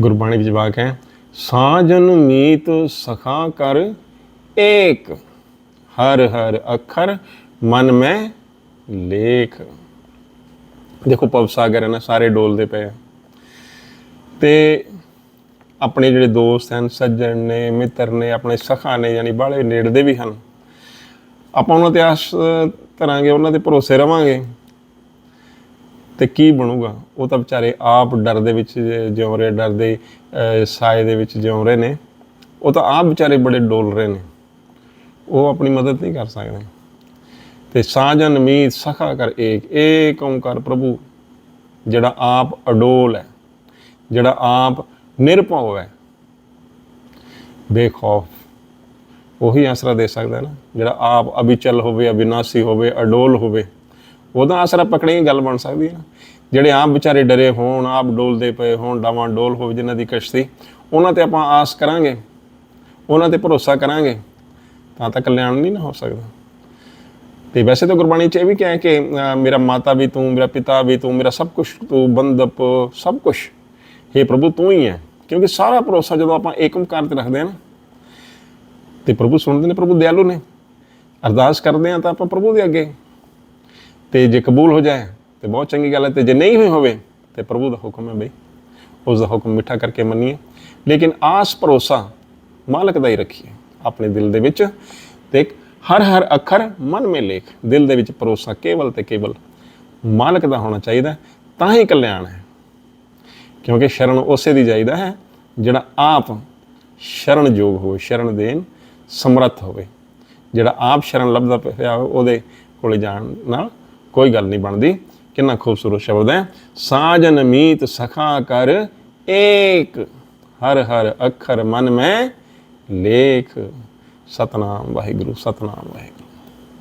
ਗੁਰਬਾਣੀ ਵਿੱਚ ਵਾਕ ਹੈ ਸਾਜਨ ਮੀਤ ਸਖਾ ਕਰ ਏਕ, ਹਰ ਹਰ ਅੱਖਰ ਮਨ ਮੈਂ ਲੇਖ। ਦੇਖੋ ਪਵ ਸਾਗਰ ਹੈ ਨਾ, ਸਾਰੇ ਡੋਲਦੇ ਪਏ ਆ। ਤੇ ਆਪਣੇ ਜਿਹੜੇ ਦੋਸਤ ਹਨ, ਸੱਜਣ ਨੇ, ਮਿੱਤਰ ਨੇ, ਆਪਣੇ ਸਖਾ ਨੇ, ਯਾਨੀ ਬਾਹਲੇ ਨੇੜਦੇ ਵੀ ਹਨ, ਆਪਾਂ ਉਹਨਾਂ ਤੇ ਆਸ ਕਰਾਂਗੇ ਉਹਨਾਂ ਤੇ ਭਰੋਸੇ ਰਵਾਂਗੇ। ਤੇ ਕੀ ਬਣੂਗਾ? ਉਹ ਤਾਂ ਵਿਚਾਰੇ ਆਪ ਡਰ ਦੇ ਵਿੱਚ ਜਿਉਂ ਰਹੇ ਡਰ ਦੇ ਅਹ, ਸਾਏ ਦੇ ਵਿੱਚ ਜਿਉਂ ਰਹੇ ਨੇ। ਉਹ ਤਾਂ ਆਪ ਵਿਚਾਰੇ ਬੜੇ ਡੋਲ ਰਹੇ ਨੇ। ਉਹ ਆਪਣੀ ਮਦਦ ਨਹੀਂ ਕਰ ਸਕਦੇ। ਤੇ ਸਾਜਨ ਮੀਤ ਸਖਾ ਕਰ ਏਕ ਏਕ ਓੰਕਾਰ ਪ੍ਰਭੂ ਜਿਹੜਾ ਆਪ ਅਡੋਲ ਹੈ ਜਿਹੜਾ ਆਪ ਨਿਰਭਉ ਹੈ। ਬੇਖੌਫ ਉਹੀ ਆਸਰਾ ਦੇ ਸਕਦਾ ਨਾ ਜਿਹੜਾ ਆਪ ਅਬਿਚਲ ਹੋਵੇ ਅਬਿਨਾਸੀ ਹੋਵੇ ਅਡੋਲ ਹੋਵੇ। ਉਹਦਾ ਆਸਰਾ ਪਕੜੇ ਹੀ ਗੱਲ ਬਣ ਸਕਦੀ ਹੈ ਨਾ ਜਿਹੜੇ ਆਪ ਵਿਚਾਰੇ ਡਰੇ ਹੋਣ, ਆਪ ਡੋਲਦੇ ਪਏ ਹੋਣ, ਡਾਵਾਂ ਡੋਲ ਹੋਵੇ ਜਿਨ੍ਹਾਂ ਦੀ ਕਸ਼ਤੀ ਉਹਨਾਂ ਤੇ ਆਪਾਂ ਆਸ ਕਰਾਂਗੇ, ਉਹਨਾਂ ਤੇ ਭਰੋਸਾ ਕਰਾਂਗੇ, ਤਾਂ ਤਾਂ ਕਲਿਆਣ ਨਹੀਂ ਨਾ ਹੋ ਸਕਦਾ। ਤੇ ਵੈਸੇ ਤਾਂ ਗੁਰਬਾਣੀ 'ਚ ਇਹ ਵੀ ਕਿਹਾ ਕਿ ਮੇਰਾ ਮਾਤਾ ਵੀ ਤੂੰ, ਮੇਰਾ ਪਿਤਾ ਵੀ ਤੂੰ, ਮੇਰਾ ਸਭ ਕੁਝ ਤੂੰ ਬੰਦਪ ਸਭ ਕੁਝ हे ਪ੍ਰਭੂ, ਤੂੰ ਹੀ ਹੈ। ਕਿਉਂਕਿ ਸਾਰਾ ਭਰੋਸਾ ਜਦੋਂ ਆਪਾਂ ਏਕਮਕਾਰ ਤੇ ਰੱਖਦੇ ਹਾਂ ਨਾ, ਤੇ ਪ੍ਰਭੂ ਸੁਣਦੇ ਨੇ, ਪ੍ਰਭੂ ਦਿਆਲੂ ਨੇ। ਅਰਦਾਸ ਕਰਦੇ ਆ ਤਾਂ ਆਪਾਂ ਪ੍ਰਭੂ ਦੇ ਅੱਗੇ ਤੇ ਜੇ ਕਬੂਲ ਹੋ ਜਾਏ, ਤੇ ਬਹੁਤ ਚੰਗੀ ਗੱਲ ਹੈ, ਤੇ ਜੇ ਨਹੀਂ ਹੋਈ ਹੋਵੇ, ਤੇ ਪ੍ਰਭੂ ਦਾ ਹੁਕਮ ਹੈ ਬਈ। ਉਸ ਦਾ ਹੁਕਮ ਮਿੱਠਾ ਕਰਕੇ ਮੰਨੀਏ। ਲੇਕਿਨ ਆਸ ਭਰੋਸਾ ਮਾਲਕ ਦਾ ਹੀ ਰੱਖੀਏ, ਆਪਣੇ ਦਿਲ ਦੇ ਵਿੱਚ। ਤੇ ਹਰ ਹਰ ਅੱਖਰ, ਮਨ ਮੇ ਲੇਖ, ਦਿਲ ਦੇ ਵਿੱਚ ਭਰੋਸਾ ਕੇਵਲ ਤੇ ਕੇਵਲ ਮਾਲਕ ਦਾ ਹੋਣਾ ਚਾਹੀਦਾ ਤਾਂ ਹੀ ਕਲਿਆਣ ਹੈ। ਕਿਉਂਕਿ ਸ਼ਰਨ ਉਸੇ ਦੀ ਜਾਈਦਾ ਹੈ, ਜਿਹੜਾ ਆਪ ਸ਼ਰਨ ਯੋਗ ਹੋਵੇ, ਸ਼ਰਨ ਦੇਣ ਸਮਰੱਥ ਹੋਵੇ। ਜਿਹੜਾ ਆਪ ਸ਼ਰਨ ਲੱਭਦਾ ਪਿਆ ਹੋਵੇ, ਉਹਦੇ ਕੋਲੇ ਜਾਣ ਨਾਲ ਕੋਈ ਗੱਲ ਨਹੀਂ ਬਣਦੀ। ਕਿੰਨਾ ਖੂਬਸੂਰਤ ਸ਼ਬਦ ਹੈ। ਸਾਜਨ ਮੀਤ ਸਖਾ ਕਰ ਏਕ। ਹਰ ਹਰ ਅੱਖਰ ਮਨ ਮੈਂ ਲੇਖ। ਸਤਨਾਮ ਵਾਹਿਗੁਰੂ ਸਤਨਾਮ ਵਾਹਿਗੁਰੂ।